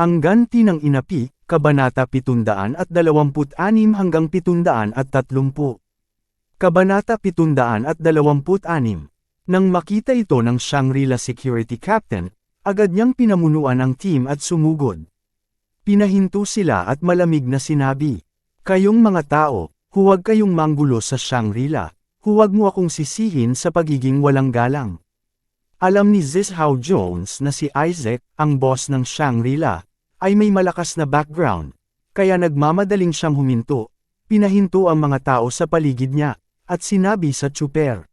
Ang ganti ng inapi, Kabanata 726 hanggang 730. Kabanata 726 Nang makita ito ng Shangri-La Security Captain, agad niyang pinamunuan ang team at sumugod. Pinahinto sila at malamig na sinabi, Kayong mga tao, huwag kayong manggulo sa Shangri-La, huwag mo akong sisihin sa pagiging walang galang. Alam ni Zishao Jones na si Isaac, ang boss ng Shangri-La, ay may malakas na background, kaya nagmamadaling siyang huminto, pinahinto ang mga tao sa paligid niya, at sinabi sa chuper.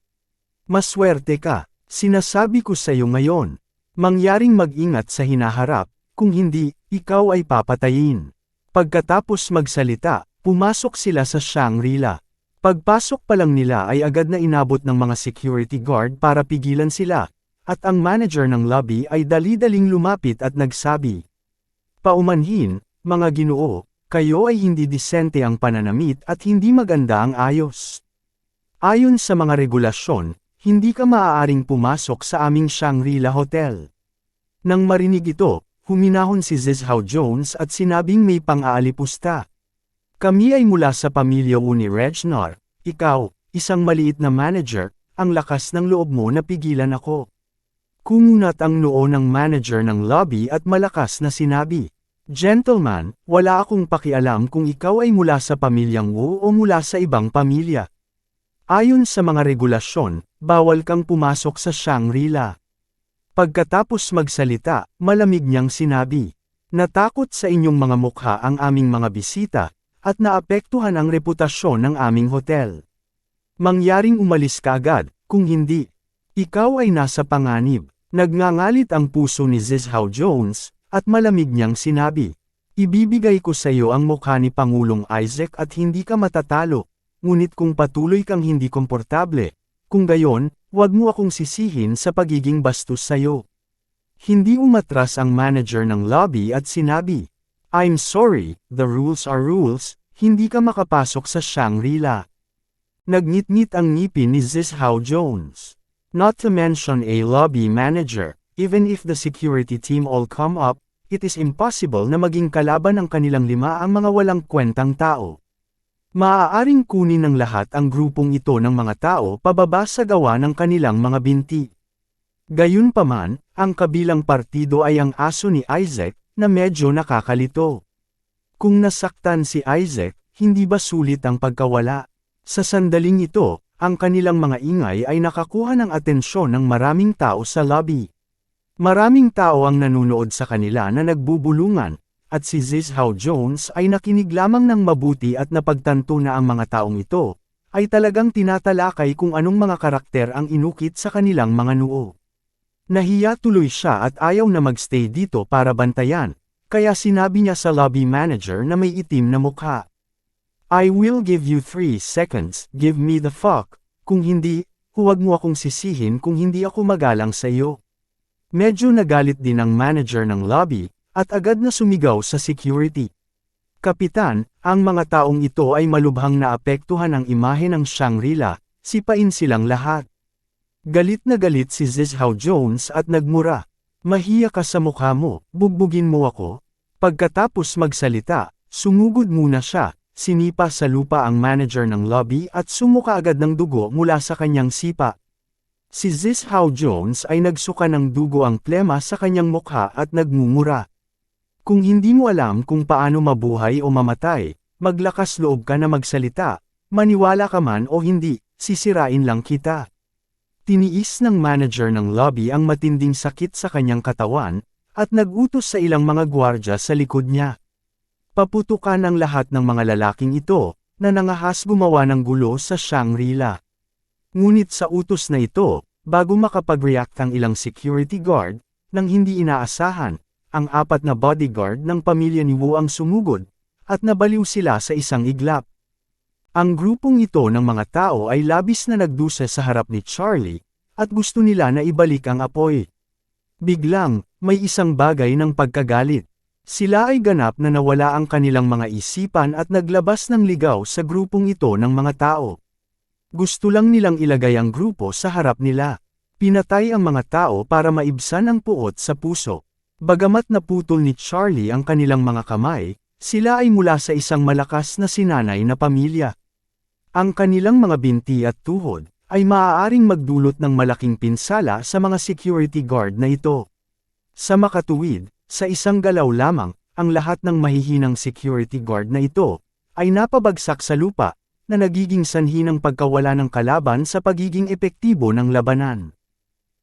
Maswerte ka, sinasabi ko sa iyo ngayon, mangyaring mag-ingat sa hinaharap, kung hindi, ikaw ay papatayin. Pagkatapos magsalita, pumasok sila sa Shangri-La. Pagpasok pa lang nila ay agad na inabot ng mga security guard para pigilan sila, at ang manager ng lobby ay dali-daling lumapit at nagsabi, Paumanhin, mga ginoo, kayo ay hindi disente ang pananamit at hindi maganda ang ayos. Ayon sa mga regulasyon, hindi ka maaaring pumasok sa aming Shangri-La Hotel. Nang marinig ito, huminahon si Zizhao Jones at sinabing may pang-aalipusta. Kami ay mula sa pamilya ni Regnar, ikaw, isang maliit na manager, ang lakas ng loob mo na pigilan ako. Kumunat ang noo ng manager ng lobby at malakas na sinabi, Gentleman, wala akong pakialam kung ikaw ay mula sa pamilyang Wu o mula sa ibang pamilya. Ayon sa mga regulasyon, bawal kang pumasok sa Shangri-La. Pagkatapos magsalita, malamig niyang sinabi, Natakot sa inyong mga mukha ang aming mga bisita, at naapektuhan ang reputasyon ng aming hotel. Mangyaring umalis ka agad, kung hindi, ikaw ay nasa panganib. Nagngangalit ang puso ni Zizhao Jones, at malamig niyang sinabi, Ibibigay ko sa iyo ang mukha ni Pangulong Isaac at hindi ka matatalo, ngunit kung patuloy kang hindi komportable, kung gayon, huwag mo akong sisihin sa pagiging bastos sa iyo. Hindi umatras ang manager ng lobby at sinabi, I'm sorry, the rules are rules, hindi ka makapasok sa Shangri-La. Nagnitngit ang ngipin ni Zishao Jones. Not to mention a lobby manager, Even if the security team all come up, it is impossible na maging kalaban ng kanilang lima ang mga walang kwentang tao. Maaaring kunin ng lahat ang grupong ito ng mga tao pababa sa gawa ng kanilang mga binti. Gayunpaman, ang kabilang partido ay ang aso ni Isaac, na medyo nakakalito. Kung nasaktan si Isaac, hindi ba sulit ang pagkawala? Sa sandaling ito, ang kanilang mga ingay ay nakakuha ng atensyon ng maraming tao sa lobby. Maraming tao ang nanunood sa kanila na nagbubulungan, at si Zizhao Jones ay nakinig lamang ng mabuti at napagtanto na ang mga taong ito, ay talagang tinatalakay kung anong mga karakter ang inukit sa kanilang mga noo. Nahiya tuloy siya at ayaw na magstay dito para bantayan, kaya sinabi niya sa lobby manager na may itim na mukha. I will give you 3 seconds, give me the fuck, kung hindi, huwag mo akong sisihin kung hindi ako magalang sa iyo. Medyo nagalit din ang manager ng lobby, at agad na sumigaw sa security. Kapitan, ang mga taong ito ay malubhang naapektuhan ang imahe ng Shangri-La, sipain silang lahat. Galit na galit si Zizhao Jones at nagmura. Mahiya ka sa mukha mo, bugbugin mo ako. Pagkatapos magsalita, sumugod muna siya, sinipa sa lupa ang manager ng lobby at sumuka agad ng dugo mula sa kanyang sipa. Si Zishao Jones ay nagsuka ng dugo ang plema sa kanyang mukha at nagmumura. Kung hindi mo alam kung paano mabuhay o mamatay, maglakas loob ka na magsalita, maniwala ka man o hindi, sisirain lang kita. Tiniis ng manager ng lobby ang matinding sakit sa kanyang katawan, at nagutos sa ilang mga gwardya sa likod niya. Paputukan ang lahat ng mga lalaking ito, na nangahas gumawa ng gulo sa Shangri-La. Ngunit sa utos na ito, bago makapag-react ang ilang security guard, nang hindi inaasahan, ang apat na bodyguard ng pamilya ni Wu ang sumugod, at nabaliw sila sa isang iglap. Ang grupong ito ng mga tao ay labis na nagdusa sa harap ni Charlie, at gusto nila na ibalik ang apoy. Biglang, may isang bagay ng pagkagalit. Sila ay ganap na nawala ang kanilang mga isipan at naglabas ng ligaw sa grupong ito ng mga tao. Gusto lang nilang ilagay ang grupo sa harap nila. Pinatay ang mga tao para maibsan ang puot sa puso. Bagamat naputol ni Charlie ang kanilang mga kamay, sila ay mula sa isang malakas na sinanay na pamilya. Ang kanilang mga binti at tuhod ay maaaring magdulot ng malaking pinsala sa mga security guard na ito. Sa makatuwid, sa isang galaw lamang, ang lahat ng mahihinang security guard na ito, ay napabagsak sa lupa, na nagiging sanhi ng pagkawala ng kalaban sa pagiging epektibo ng labanan.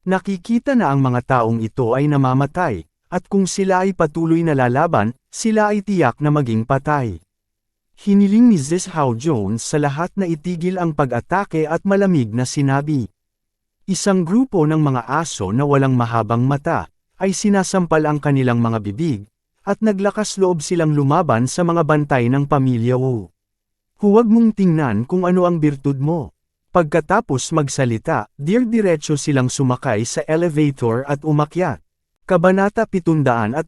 Nakikita na ang mga taong ito ay namamatay, at kung sila ay patuloy na lalaban, sila ay tiyak na maging patay. Hiniling ni Zishao Jones sa lahat na itigil ang pag-atake at malamig na sinabi. Isang grupo ng mga aso na walang mahabang mata, ay sinasampal ang kanilang mga bibig, at naglakas loob silang lumaban sa mga bantay ng pamilya Wu. Huwag mong tingnan kung ano ang birtud mo. Pagkatapos magsalita, dir-diretso silang sumakay sa elevator at umakyat. Kabanata 727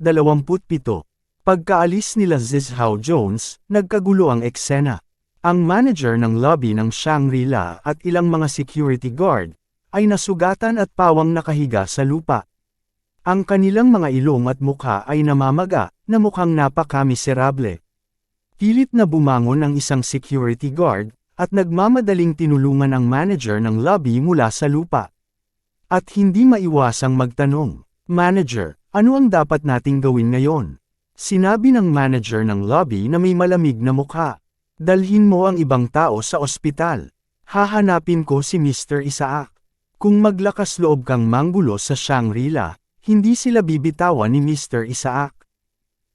Pagkaalis nila Zizhao Jones, nagkagulo ang eksena. Ang manager ng lobby ng Shangri-La at ilang mga security guard, ay nasugatan at pawang nakahiga sa lupa. Ang kanilang mga ilong at mukha ay namamaga, na mukhang napaka-miserable. Pilit na bumangon ang isang security guard, at nagmamadaling tinulungan ang manager ng lobby mula sa lupa. At hindi maiwasang magtanong, Manager, ano ang dapat nating gawin ngayon? Sinabi ng manager ng lobby na may malamig na mukha. Dalhin mo ang ibang tao sa ospital. Hahanapin ko si Mr. Isaac. Kung maglakas loob kang manggulo sa Shangri-La, hindi sila bibitawan ni Mr. Isaac.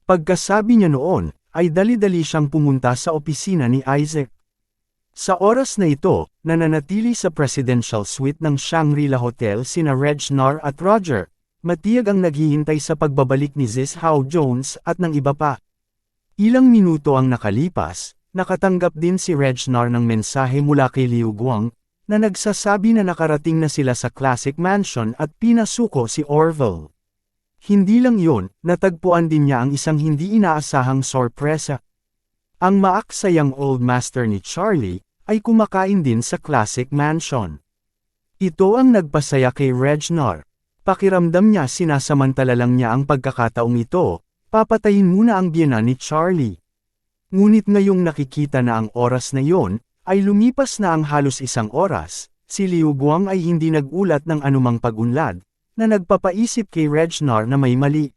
Pagkasabi niya noon, ay dali-dali siyang pumunta sa opisina ni Isaac. Sa oras na ito, nananatili sa presidential suite ng Shangri-La Hotel sina Regnar at Roger, matiyag ang naghihintay sa pagbabalik ni Ziz Hao Jones at ng iba pa. Ilang minuto ang nakalipas, nakatanggap din si Regnar ng mensahe mula kay Liu Guang, na nagsasabi na nakarating na sila sa Classic Mansion at pinasuko si Orville. Hindi lang yon, natagpuan din niya ang isang hindi inaasahang sorpresa. Ang maaksayang old master ni Charlie, ay kumakain din sa Classic Mansion. Ito ang nagpasaya kay Regnar. Pakiramdam niya sinasamantala lang niya ang pagkakataong ito, papatayin muna ang biyena ni Charlie. Ngunit ngayong nakikita na ang oras na yon, ay lumipas na ang halos isang oras, si Liu Guang ay hindi nagulat ng anumang pagunlad, na nagpapaisip kay Regnar na may mali.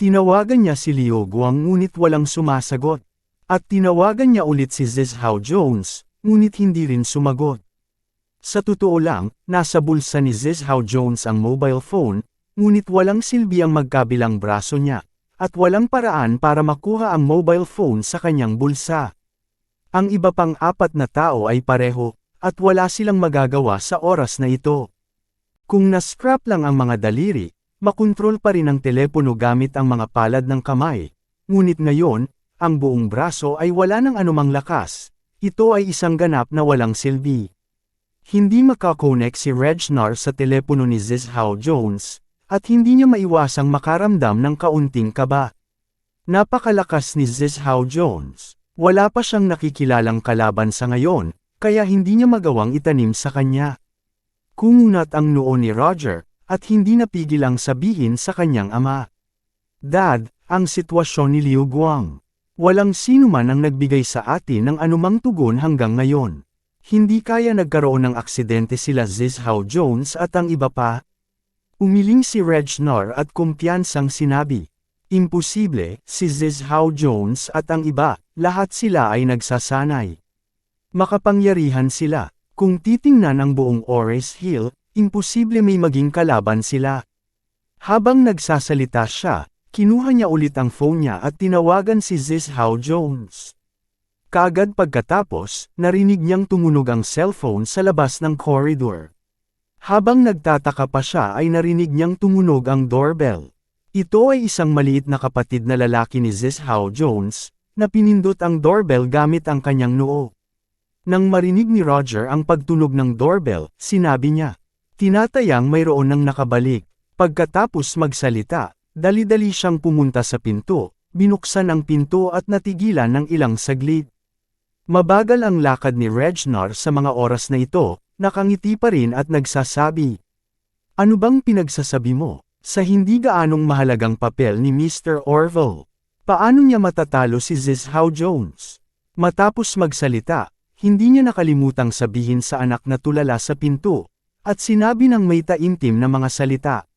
Tinawagan niya si Liu Guang ngunit walang sumasagot. At tinawagan niya ulit si Zizhao Jones, ngunit hindi rin sumagot. Sa totoo lang, nasa bulsa ni Zizhao Jones ang mobile phone, ngunit walang silbi ang magkabilang braso niya, at walang paraan para makuha ang mobile phone sa kanyang bulsa. Ang iba pang apat na tao ay pareho, at wala silang magagawa sa oras na ito. Kung na-scrap lang ang mga daliri, makontrol pa rin ang telepono gamit ang mga palad ng kamay. Ngunit ngayon, ang buong braso ay wala ng anumang lakas. Ito ay isang ganap na walang silbi. Hindi makakonek si Regnar sa telepono ni Zizhao Jones, at hindi niya maiwasang makaramdam ng kaunting kaba. Napakalakas ni Zizhao Jones. Wala pa siyang nakikilalang kalaban sa ngayon, kaya hindi niya magawang itanim sa kanya. Kumunat ang noo ni Roger, at hindi napigil ang sabihin sa kanyang ama. Dad, ang sitwasyon ni Liu Guang. Walang sino man ang nagbigay sa atin ng anumang tugon hanggang ngayon. Hindi kaya nagkaroon ng aksidente sila Zizhao Jones at ang iba pa. Umiling si Regnar at kumpiyansang sinabi. Imposible, si Zizhao Jones at ang iba, lahat sila ay nagsasanay. Makapangyarihan sila. Kung titingnan ang buong Ores Hill, imposible may maging kalaban sila. Habang nagsasalita siya, kinuha niya ulit ang phone niya at tinawagan si Zizhao Jones. Kaagad pagkatapos, narinig niyang tumunog ang cellphone sa labas ng corridor. Habang nagtataka pa siya ay narinig niyang tumunog ang doorbell. Ito ay isang maliit na kapatid na lalaki ni Zishao Jones, na pinindot ang doorbell gamit ang kanyang noo. Nang marinig ni Roger ang pagtunog ng doorbell, sinabi niya, Tinatayang mayroon nang nakabalik. Pagkatapos magsalita, dali-dali siyang pumunta sa pinto, binuksan ang pinto at natigilan ng ilang saglit. Mabagal ang lakad ni Regnor sa mga oras na ito, nakangiti pa rin at nagsasabi. Ano bang pinagsasabi mo? Sa hindi gaanong mahalagang papel ni Mr. Orville. Paano niya matatalo si Zizhao Jones? Matapos magsalita, hindi niya nakalimutang sabihin sa anak na tulala sa pinto, at sinabi ng may taimtim na mga salita.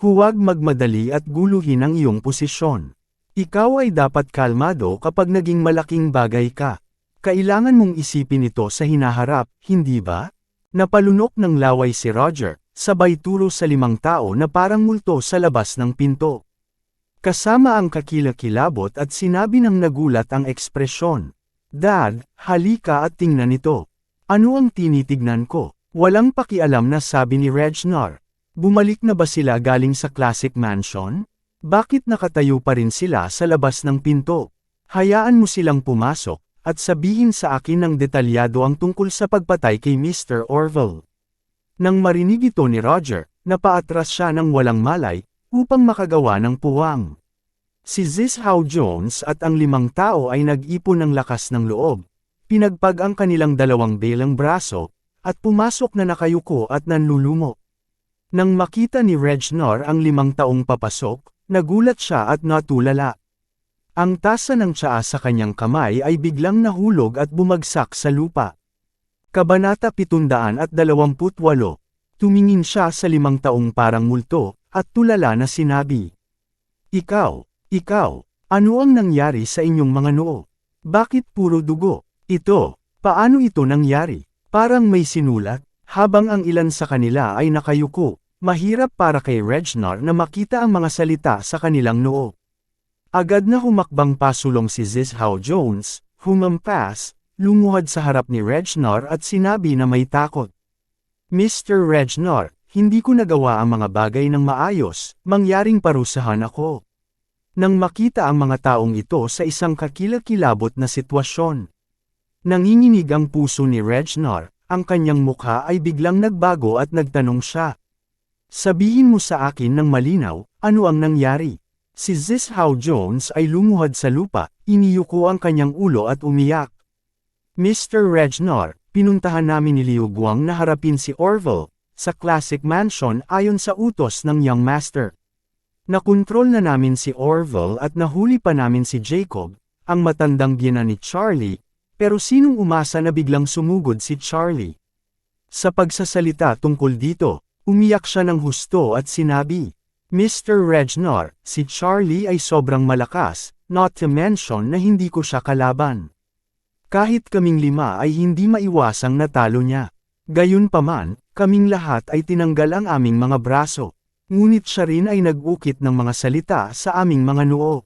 Huwag magmadali at guluhin ang iyong posisyon. Ikaw ay dapat kalmado kapag naging malaking bagay ka. Kailangan mong isipin ito sa hinaharap, hindi ba? Napalunok ng laway si Roger, sabay turo sa limang tao na parang multo sa labas ng pinto. Kasama ang kakilakilabot at sinabi ng nagulat ang ekspresyon. Dad, halika at tingnan ito. Ano ang tinitignan ko? Walang pakialam na sabi ni Regnor. Bumalik na ba sila galing sa classic mansion? Bakit nakatayo pa rin sila sa labas ng pinto? Hayaan mo silang pumasok, at sabihin sa akin ng detalyado ang tungkol sa pagpatay kay Mr. Orville. Nang marinig ito ni Roger, napaatras siya ng walang malay, upang makagawa ng puwang. Si Zishao Jones at ang limang tao ay nag-ipon ng lakas ng loob, pinagpag ang kanilang dalawang belang braso, at pumasok na nakayuko at nanlulumo. Nang makita ni Regnor ang limang taong papasok, nagulat siya at natulala. Ang tasa ng tsaa sa kanyang kamay ay biglang nahulog at bumagsak sa lupa. Kabanata 728. Tumingin siya sa limang taong parang multo, at tulala na sinabi. Ikaw, ikaw, ano ang nangyari sa inyong mga noo? Bakit puro dugo? Ito, paano ito nangyari? Parang may sinulat, habang ang ilan sa kanila ay nakayuko, mahirap para kay Regnor na makita ang mga salita sa kanilang noo. Agad na humakbang pasulong si Zishao Jones, humampas, lumuhad sa harap ni Regnor at sinabi na may takot. Mr. Regnor, hindi ko nagawa ang mga bagay ng maayos, mangyaring parusahan ako. Nang makita ang mga taong ito sa isang kakilakilabot na sitwasyon. Nanginginig ang puso ni Regnor, ang kanyang mukha ay biglang nagbago at nagtanong siya. Sabihin mo sa akin ng malinaw, ano ang nangyari? Si Zishao Jones ay lumuhad sa lupa, iniyuko ang kanyang ulo at umiyak. Mr. Regnor, pinuntahan namin ni Liu Guang na harapin si Orville, sa Classic Mansion ayon sa utos ng Young Master. Nakontrol na namin si Orville at nahuli pa namin si Jacob, ang matandang biyana ni Charlie, pero sinong umasa na biglang sumugod si Charlie? Sa pagsasalita tungkol dito, umiyak siya ng husto at sinabi, Mr. Regnor, si Charlie ay sobrang malakas, not to mention na hindi ko siya kalaban. Kahit kaming lima ay hindi maiwasang natalo niya. Gayunpaman, kaming lahat ay tinanggal ang aming mga braso. Ngunit siya rin ay nag-ukit ng mga salita sa aming mga noo.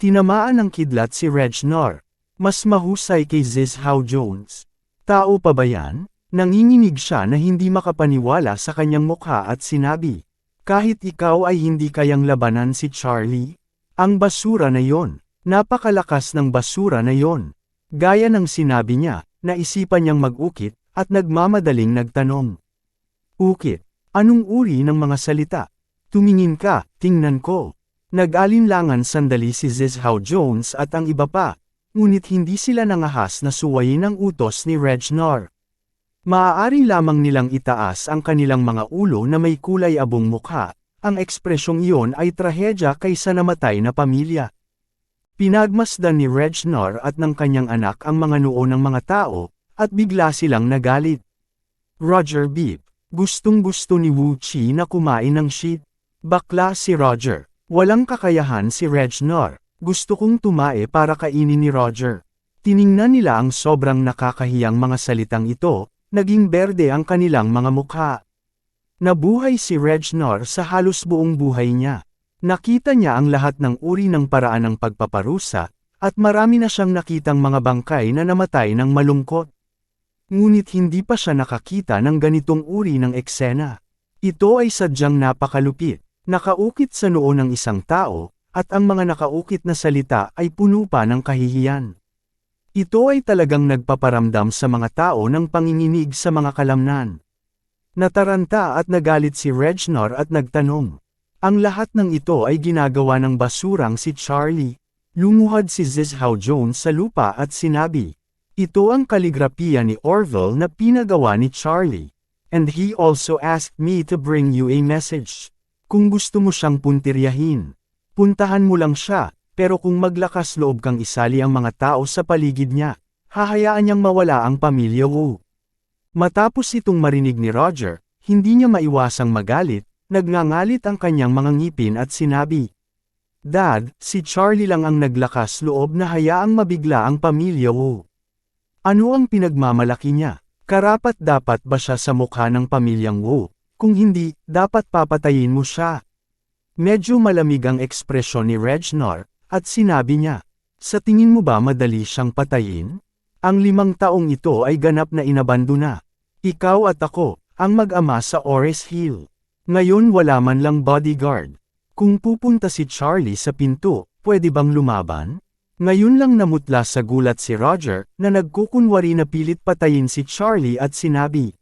Tinamaan ng kidlat si Regnor. Mas mahusay kay Zishao Jones. Tao pa ba yan? Nanginginig siya na hindi makapaniwala sa kanyang mukha at sinabi. Kahit ikaw ay hindi kayang labanan si Charlie, ang basura na yon, napakalakas ng basura na yon. Gaya ng sinabi niya, naisipan niyang mag-ukit, at nagmamadaling nagtanong. Ukit, anong uri ng mga salita? Tumingin ka, tingnan ko. Nag-alinlangan sandali si Zizhao Jones at ang iba pa, ngunit hindi sila nangahas na suwayin ang utos ni Regnor. Maaari lamang nilang itaas ang kanilang mga ulo na may kulay abong mukha, ang ekspresyong iyon ay trahedya kaysa namatay na pamilya. Pinagmasdan ni Regnor at ng kanyang anak ang mga noo ng mga tao, at bigla silang nagalit. Roger Beep, gustong gusto ni Wu Chi na kumain ng shit. Bakla si Roger, walang kakayahan si Regnor, gusto kong tumae para kainin ni Roger. Tiningnan nila ang sobrang nakakahiyang mga salitang ito, naging berde ang kanilang mga mukha. Nabuhay si Regnor sa halos buong buhay niya. Nakita niya ang lahat ng uri ng paraan ng pagpaparusa, at marami na siyang nakitang mga bangkay na namatay ng malungkot. Ngunit hindi pa siya nakakita ng ganitong uri ng eksena. Ito ay sadyang napakalupit. Nakaukit sa noo ng isang tao, at ang mga nakaukit na salita ay puno pa ng kahihiyan. Ito ay talagang nagpaparamdam sa mga tao ng panginginig sa mga kalamnan. Nataranta at nagalit si Regnor at nagtanong. Ang lahat ng ito ay ginagawa ng basurang si Charlie. Lumuhad si Zizhao Jones sa lupa at sinabi, Ito ang kaligrapiya ni Orville na pinagawa ni Charlie. And he also asked me to bring you a message. Kung gusto mo siyang puntiryahin, puntahan mo lang siya, pero kung maglakas loob kang isali ang mga tao sa paligid niya, hahayaan niyang mawala ang pamilya Wu. Matapos itong marinig ni Roger, hindi niya maiwasang magalit, nagngangalit ang kanyang mga ngipin at sinabi, Dad, si Charlie lang ang naglakas loob na hayaang mabigla ang pamilya Wu. Ano ang pinagmamalaki niya? Karapat dapat ba siya sa mukha ng pamilyang Wu? Kung hindi, dapat papatayin mo siya. Medyo malamig ang ekspresyon ni Regnor, at sinabi niya, Sa tingin mo ba madali siyang patayin? Ang limang taong ito ay ganap na inabandona. Ikaw at ako, ang mag-ama sa Ores Hill. Ngayon wala man lang bodyguard. Kung pupunta si Charlie sa pinto, pwede bang lumaban? Ngayon lang namutla sa gulat si Roger, na nagkukunwari na pilit patayin si Charlie at sinabi,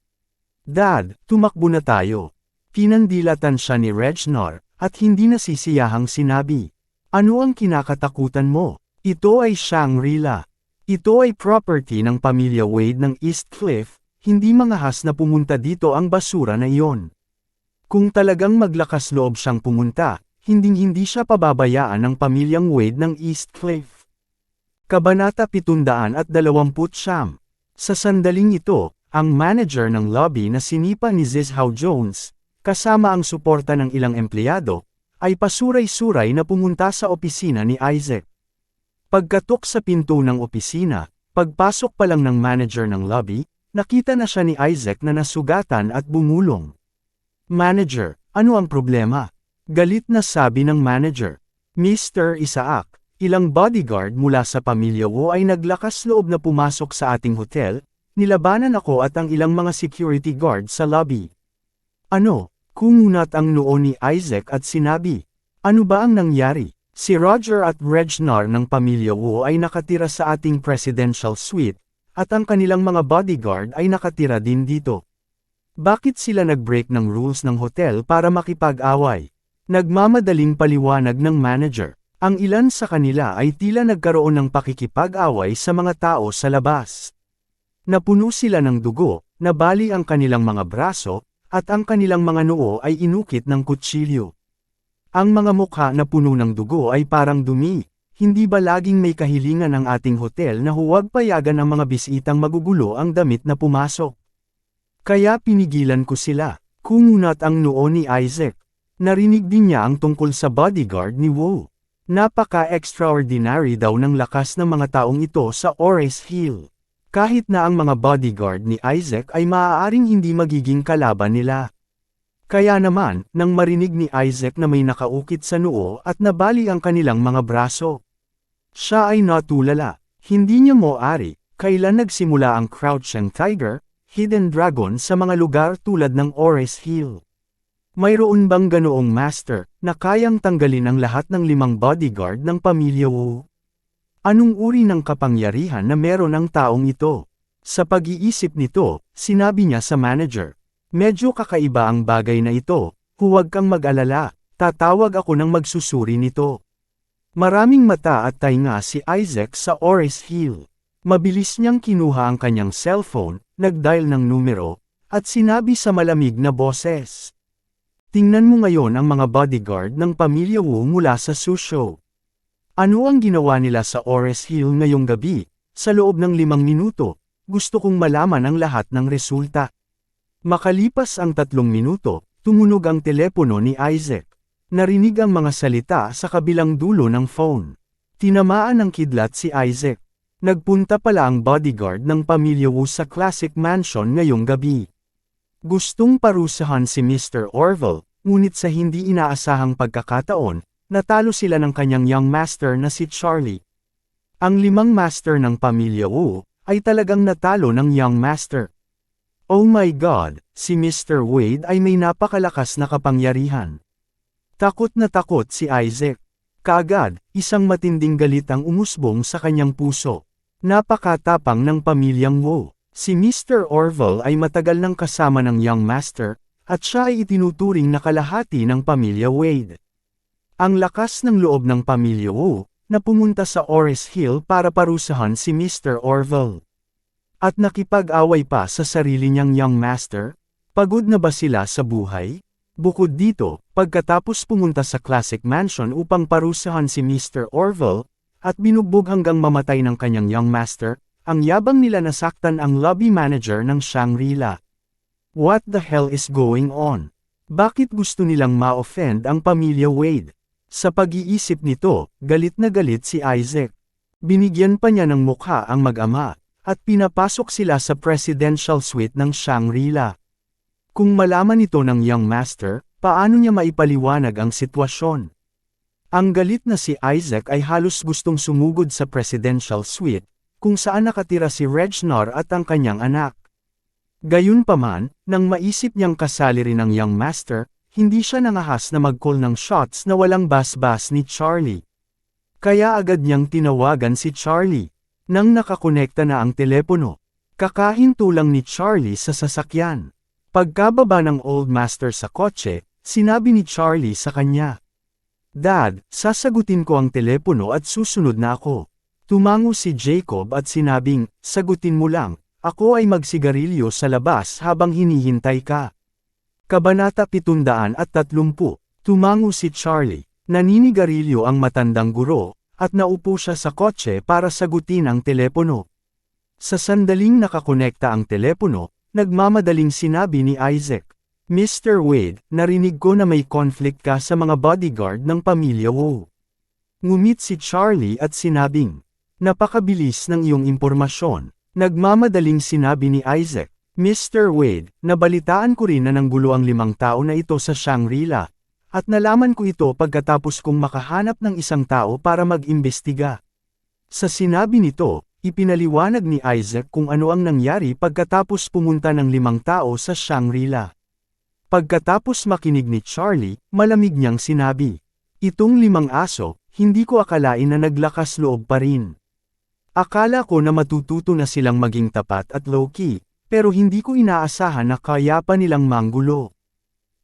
Dad, tumakbo na tayo. Kinandilatan siya ni Regnor, at hindi nasisiyahang sinabi, ano ang kinakatakutan mo? Ito ay Shangri-La. Ito ay property ng pamilya Wade ng East Cliff, hindi mangahas na pumunta dito ang basura na iyon. Kung talagang maglakas loob siyang pumunta, hinding-hindi siya pababayaan ng pamilyang Wade ng East Cliff. Kabanata 729 Sa sandaling ito, ang manager ng lobby na sinipa ni Zizhao Jones, kasama ang suporta ng ilang empleyado, ay pasuray-suray na pumunta sa opisina ni Isaac. Pagkatok sa pinto ng opisina, pagpasok pa lang ng manager ng lobby, nakita na siya ni Isaac na nasugatan at bumulong. Manager, ano ang problema? Galit na sabi ng manager. Mr. Isaac, ilang bodyguard mula sa pamilya ko ay naglakas loob na pumasok sa ating hotel, nilabanan ako at ang ilang mga security guard sa lobby. Ano, Kumunat ang noo ni Isaac at sinabi, Ano ba ang nangyari? Si Roger at Regnor ng pamilya Wu ay nakatira sa ating presidential suite, at ang kanilang mga bodyguard ay nakatira din dito. Bakit sila nag-break ng rules ng hotel para makipag-away? Nagmamadaling paliwanag ng manager. Ang ilan sa kanila ay tila nagkaroon ng pakikipag-away sa mga tao sa labas. Napuno sila ng dugo, nabali ang kanilang mga braso, at ang kanilang mga noo ay inukit ng kutsilyo. Ang mga mukha na puno ng dugo ay parang dumi, hindi ba laging may kahilingan ang ating hotel na huwag payagan ang mga bisitang magugulo ang damit na pumasok? Kaya pinigilan ko sila, kumunat ang noo ni Isaac. Narinig din niya ang tungkol sa bodyguard ni Wu. Napaka-extraordinary daw ng lakas ng mga taong ito sa Ores Hill. Kahit na ang mga bodyguard ni Isaac ay maaaring hindi magiging kalaban nila. Kaya naman, nang marinig ni Isaac na may nakaukit sa noo at nabali ang kanilang mga braso. Siya ay natulala, hindi niya mo ari, kailan nagsimula ang Crouching Tiger, Hidden Dragon sa mga lugar tulad ng Ores Hill. Mayroon bang ganoong master, na kayang tanggalin ang lahat ng limang bodyguard ng pamilya Wu? Anong uri ng kapangyarihan na meron ang taong ito? Sa pag-iisip nito, sinabi niya sa manager, Medyo kakaiba ang bagay na ito, huwag kang mag-alala, tatawag ako ng magsusuri nito. Maraming mata at tainga si Isaac sa Ores Hill. Mabilis niyang kinuha ang kanyang cellphone, nag-dial ng numero, at sinabi sa malamig na boses. Tingnan mo ngayon ang mga bodyguard ng pamilya Wu mula sa Susho. Ano ang ginawa nila sa Ores Hill ngayong gabi? Sa loob ng limang minuto, gusto kong malaman ang lahat ng resulta. Makalipas ang tatlong minuto, tumunog ang telepono ni Isaac. Narinig ang mga salita sa kabilang dulo ng phone. Tinamaan ng kidlat si Isaac. Nagpunta pala ang bodyguard ng pamilya Wu sa Classic Mansion ngayong gabi. Gustong parusahan si Mr. Orville, ngunit sa hindi inaasahang pagkakataon, Natalo sila ng kanyang young master na si Charlie. Ang limang master ng pamilya Wu, ay talagang natalo ng young master. Oh my God, si Mr. Wade ay may napakalakas na kapangyarihan. Takot na takot si Isaac. Kaagad, isang matinding galit ang umusbong sa kanyang puso. Napakatapang ng pamilyang Wu. Si Mr. Orville ay matagal nang kasama ng Young Master, at siya ay itinuturing na kalahati ng pamilya Wade. Ang lakas ng loob ng pamilya Wu, na pumunta sa Oris Hill para parusahan si Mr. Orville. At nakipag-away pa sa sarili niyang Young Master, pagod na ba sila sa buhay? Bukod dito, pagkatapos pumunta sa Classic Mansion upang parusahan si Mr. Orville, at binugbog hanggang mamatay ng kanyang Young Master, ang yabang nila nasaktan ang lobby manager ng Shangri-La. What the hell is going on? Bakit gusto nilang ma-offend ang pamilya Wade? Sa pag-iisip nito, galit na galit si Isaac. Binigyan pa niya ng mukha ang mag-ama, at pinapasok sila sa presidential suite ng Shangri-La. Kung malaman ito ng young master, paano niya maipaliwanag ang sitwasyon? Ang galit na si Isaac ay halos gustong sumugod sa presidential suite, kung saan nakatira si Regnor at ang kanyang anak. Gayunpaman, nang maisip niyang kasali rin ang young master, hindi siya nangahas na mag-call ng shots na walang bas-bas ni Charlie. Kaya agad niyang tinawagan si Charlie. Nang nakakonekta na ang telepono, kakahinto lang ni Charlie sa sasakyan. Pagkababa ng old master sa kotse, sinabi ni Charlie sa kanya. Dad, sasagutin ko ang telepono at susunod na ako. Tumango si Jacob at sinabing, sagutin mo lang, ako ay magsigarilyo sa labas habang hinihintay ka. Kabanata 730, tumango si Charlie, naninigarilyo ang matandang guro, at naupo siya sa kotse para sagutin ang telepono. Sa sandaling nakakonekta ang telepono, nagmamadaling sinabi ni Isaac, Mr. Wade, narinig ko na may conflict ka sa mga bodyguard ng pamilya Wu. Ngumit si Charlie at sinabing, Napakabilis ng iyong impormasyon. Nagmamadaling sinabi ni Isaac, Mr. Wade, nabalitaan ko rin na nanggulo ang limang tao na ito sa Shangri-La. At nalaman ko ito pagkatapos kong makahanap ng isang tao para mag-imbestiga. Sa sinabi nito, ipinaliwanag ni Isaac kung ano ang nangyari pagkatapos pumunta ng limang tao sa Shangri-La. Pagkatapos makinig ni Charlie, malamig niyang sinabi, Itong limang aso, hindi ko akalain na naglakas loob pa rin. Akala ko na matututo na silang maging tapat at low-key, pero hindi ko inaasahan na kaya pa nilang manggulo.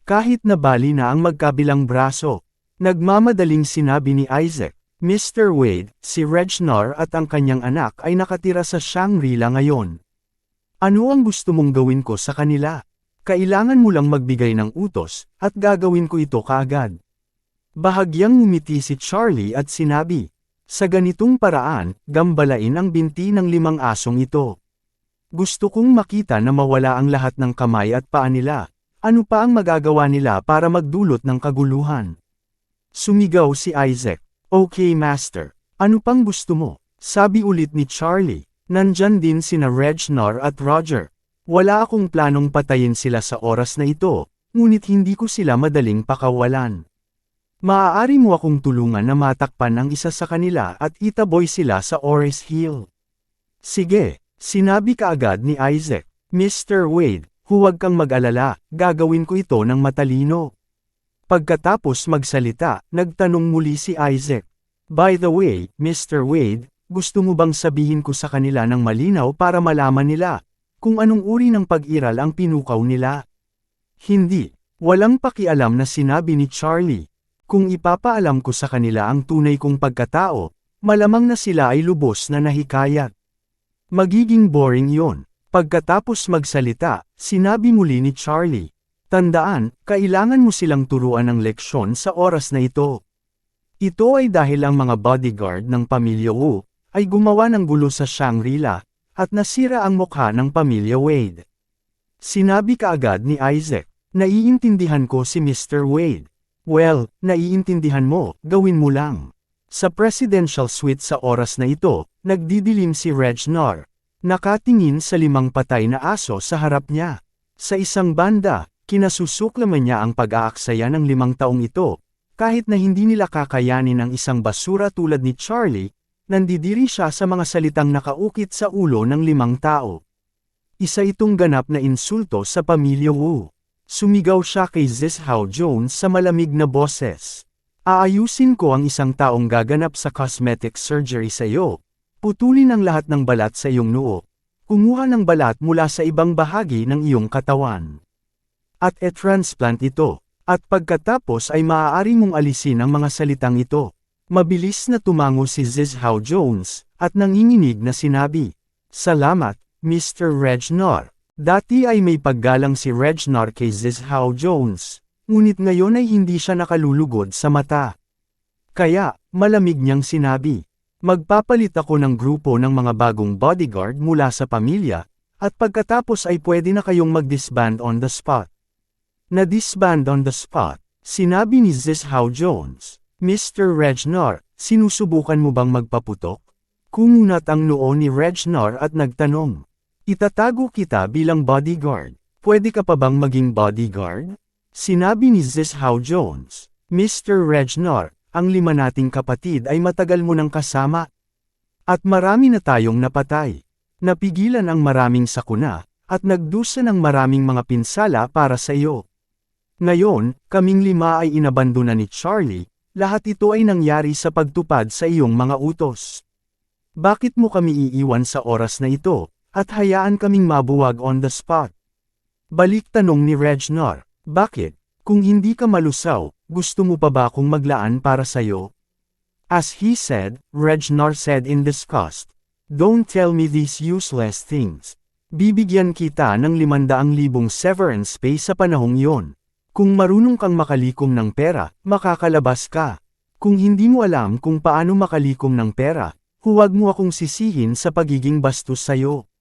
Kahit nabali na ang magkabilang braso, nagmamadaling sinabi ni Isaac, Mr. Wade, si Regnor at ang kanyang anak ay nakatira sa Shangri-La ngayon. Ano ang gusto mong gawin ko sa kanila? Kailangan mo lang magbigay ng utos, at gagawin ko ito kaagad. Bahagyang ngumiti si Charlie at sinabi, sa ganitong paraan, gambalain ang binti ng limang asong ito. Gusto kong makita na mawala ang lahat ng kamay at paa nila. Ano pa ang magagawa nila para magdulot ng kaguluhan? Sumigaw si Isaac. Okay master. Ano pang gusto mo? Sabi ulit ni Charlie. Nandyan din sina Regnor at Roger. Wala akong planong patayin sila sa oras na ito, ngunit hindi ko sila madaling pakawalan. Maaari mo akong tulungan na matakpan ang isa sa kanila at itaboy sila sa Oris Hill. Sige, sinabi kaagad ni Isaac. Mr. Wade, huwag kang mag-alala, gagawin ko ito ng matalino. Pagkatapos magsalita, nagtanong muli si Isaac. By the way, Mr. Wade, gusto mo bang sabihin ko sa kanila ng malinaw para malaman nila kung anong uri ng pag-iral ang pinukaw nila? Hindi, walang pakialam na sinabi ni Charlie. Kung ipapaalam ko sa kanila ang tunay kong pagkatao, malamang na sila ay lubos na nahikayat. Magiging boring yon. Pagkatapos magsalita, sinabi muli ni Charlie. Tandaan, kailangan mo silang turuan ng leksyon sa oras na ito. Ito ay dahil ang mga bodyguard ng pamilya Wu ay gumawa ng gulo sa Shangri-La at nasira ang mukha ng pamilya Wade. Sinabi kaagad ni Isaac, naiintindihan ko si Mr. Wade. Well, naiintindihan mo, gawin mo lang. Sa presidential suite sa oras na ito, nagdidilim si Regnor. Nakatingin sa limang patay na aso sa harap niya. Sa isang banda, kinasusuklaman niya ang pag-aaksaya ng limang taong ito. Kahit na hindi nila kakayanin ang isang basura tulad ni Charlie, nandidiri siya sa mga salitang nakaukit sa ulo ng limang tao. Isa itong ganap na insulto sa pamilya Wu. Sumigaw siya kay Zishao Jones sa malamig na boses. Aayusin ko ang isang taong gaganap sa cosmetic surgery sa iyo. Putulin ang lahat ng balat sa iyong noo. Kumuha ng balat mula sa ibang bahagi ng iyong katawan. At e-transplant ito. At pagkatapos ay maaari mong alisin ang mga salitang ito. Mabilis na tumango si Zishao Jones, at nanginginig na sinabi, Salamat, Mr. Regnor. Dati ay may paggalang si Regnor kay Zishao Jones, ngunit ngayon ay hindi siya nakalulugod sa mata. Kaya, malamig niyang sinabi, Magpapalit ako ng grupo ng mga bagong bodyguard mula sa pamilya, at pagkatapos ay pwede na kayong mag-disband on the spot. Na-disband on the spot, sinabi ni Zishao Jones, Mr. Regnor, sinusubukan mo bang magpaputok? Kumunat ang noo ni Regnor at nagtanong, Itatago kita bilang bodyguard, pwede ka pa bang maging bodyguard? Sinabi ni Zishao Jones, Mr. Regnor, ang lima nating kapatid ay matagal mo nang kasama. At marami na tayong napatay. Napigilan ang maraming sakuna, at nagdusa ng maraming mga pinsala para sa iyo. Ngayon, kaming lima ay inabandona ni Charlie, lahat ito ay nangyari sa pagtupad sa iyong mga utos. Bakit mo kami iiwan sa oras na ito, at hayaan kaming mabuwag on the spot? Balik tanong ni Regnor, bakit? Kung hindi ka malusaw, gusto mo pa ba akong maglaan para sa'yo? As he said, Regnor said in disgust, Don't tell me these useless things. Bibigyan kita ng limandaang libong severance pay sa panahong yon. Kung marunong kang makalikom ng pera, makakalabas ka. Kung hindi mo alam kung paano makalikom ng pera, huwag mo akong sisihin sa pagiging bastos sayo.